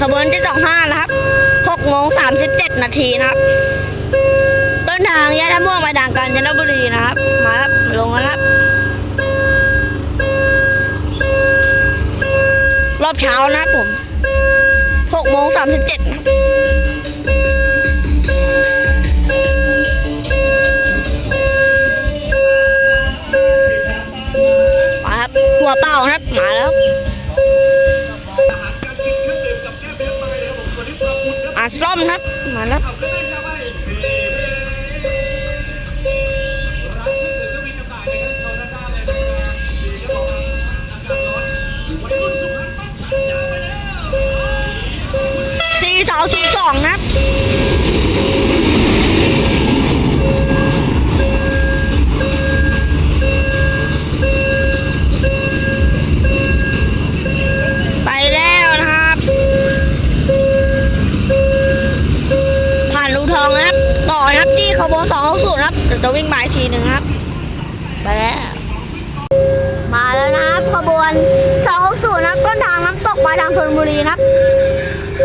ขบวนที่สองห้านะครับหกโมงสามสิบเจ็ดนาทีนะครับต้นทางแยกท่าม่วงไปทางกาญจนบุรีนะครับ มาครับลงแล้วนะครับ รอบเช้านะครับผมหกโมงสามสิบเจ็ดนะมาครับหัวเป่านะครับมาแล้ว ล้อมนะครับ มาแล้วสี่สองศูนย์สองนะครับ ขบวนสองศูนย์ครับเดี๋ยวจะวิ่งมาอีกทีหนึ่งครับ ไปแล้ว มาแล้วนะครับขบวน260นะครับต้นทางน้ำตกปลายทางธนบุรีนะครับ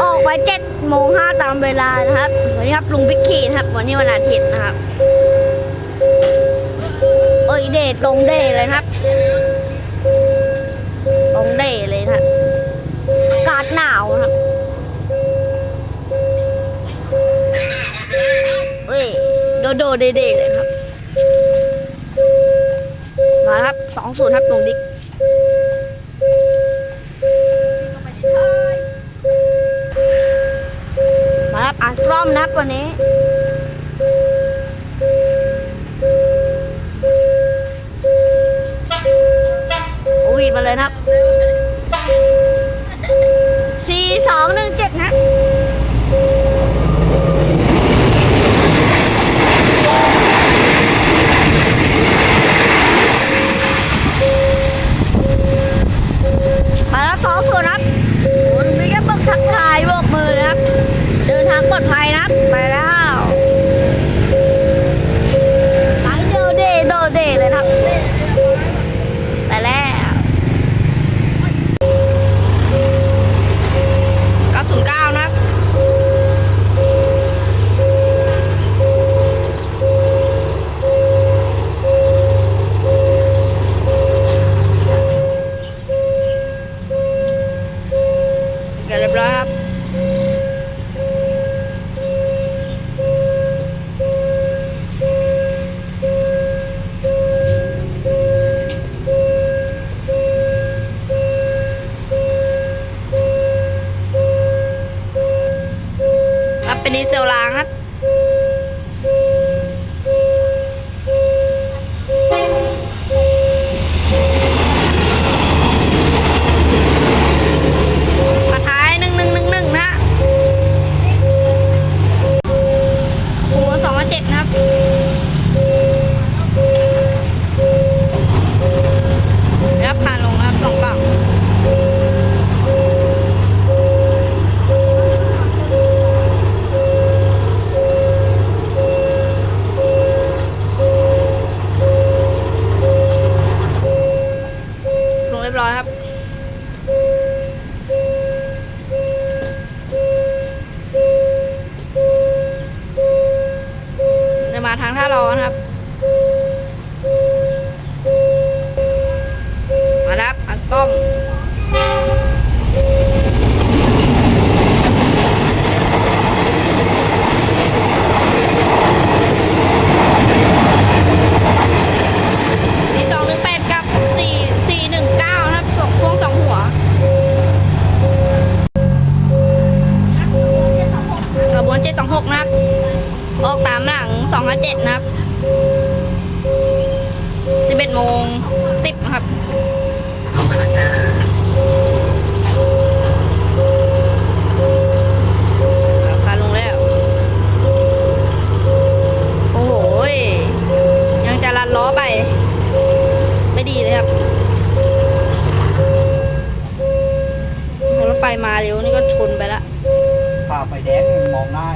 ออกไป7โมง5ตามเวลานะครับ วันนี้ครับลุงพิกขีนะครับ วันนี้วันอาทิตย์นะครับ โอ้ยเดทตรงเดทเลยนะครับตรงเดทเลยนะครับอากาศหนาวนะครับ โดโดเดเดเลยครับ มาครับสองศูนย์ครับลงดิ๊กมาครับอาร์สตรอมนะครับวันนี้โอ้ยมาเลยนะครับสี่สองหนึ่งเจ็ดนะ นดีเซลลางครับ ร้อนครับ องห้าเจ็ดนะครับสิบเอ็ดโมงสิบนะครับราคาลงแล้ว โอ้โหยยังจะลัดล้อไป ไม่ดีเลยครับรถไฟมาเร็วนี่ก็ชนไปละฝ่าไฟแดงยังมองได้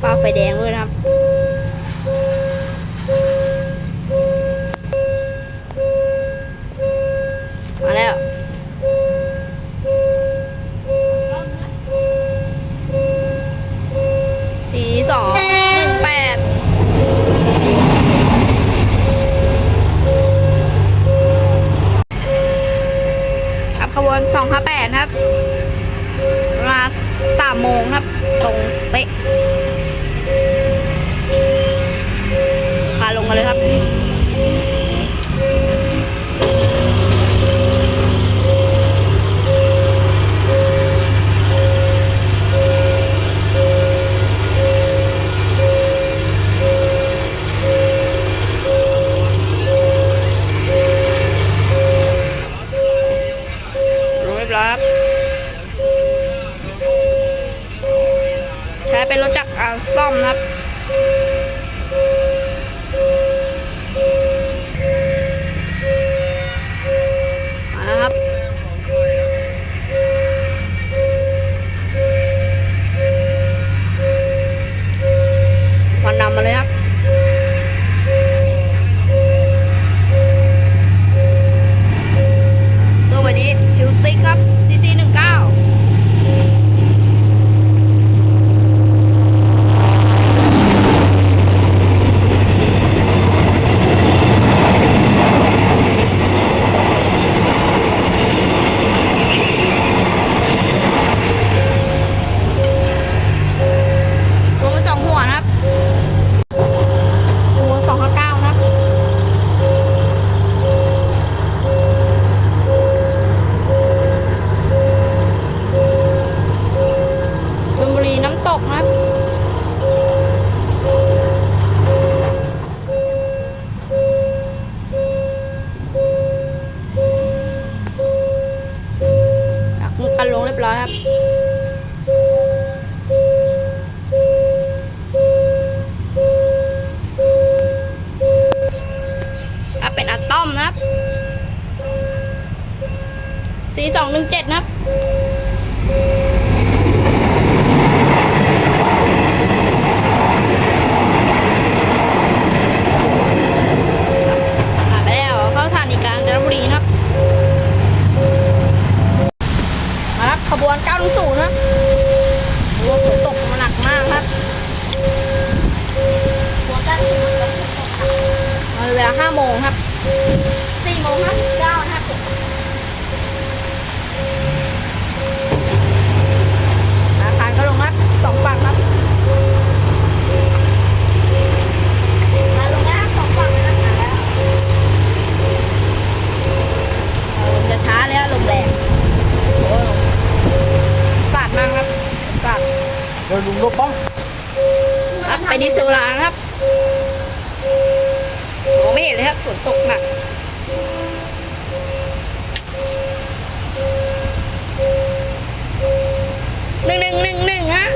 ฟ้าไฟแดงด้วยนะครับ นสองพันแปดครับ มาสามโมงครับ ตรงเป๊ะ อัลสตอมนะครับ น้ำตกนะครับ 4โมง59นะครับอาคารก็ลงครับสองฝั่งครับมาลงแล้วสองฝั่งเลยนะคะแล้วลมจะช้าแล้วลมแรงโอ้ยสาดมากครับสาดเดินลุงรบบ้างครับไปดีโซลาครับมองไม่เห็นเลยครับฝนตกหนัก หนึ่งหนึ่งหนึ่งหนึ่งฮะ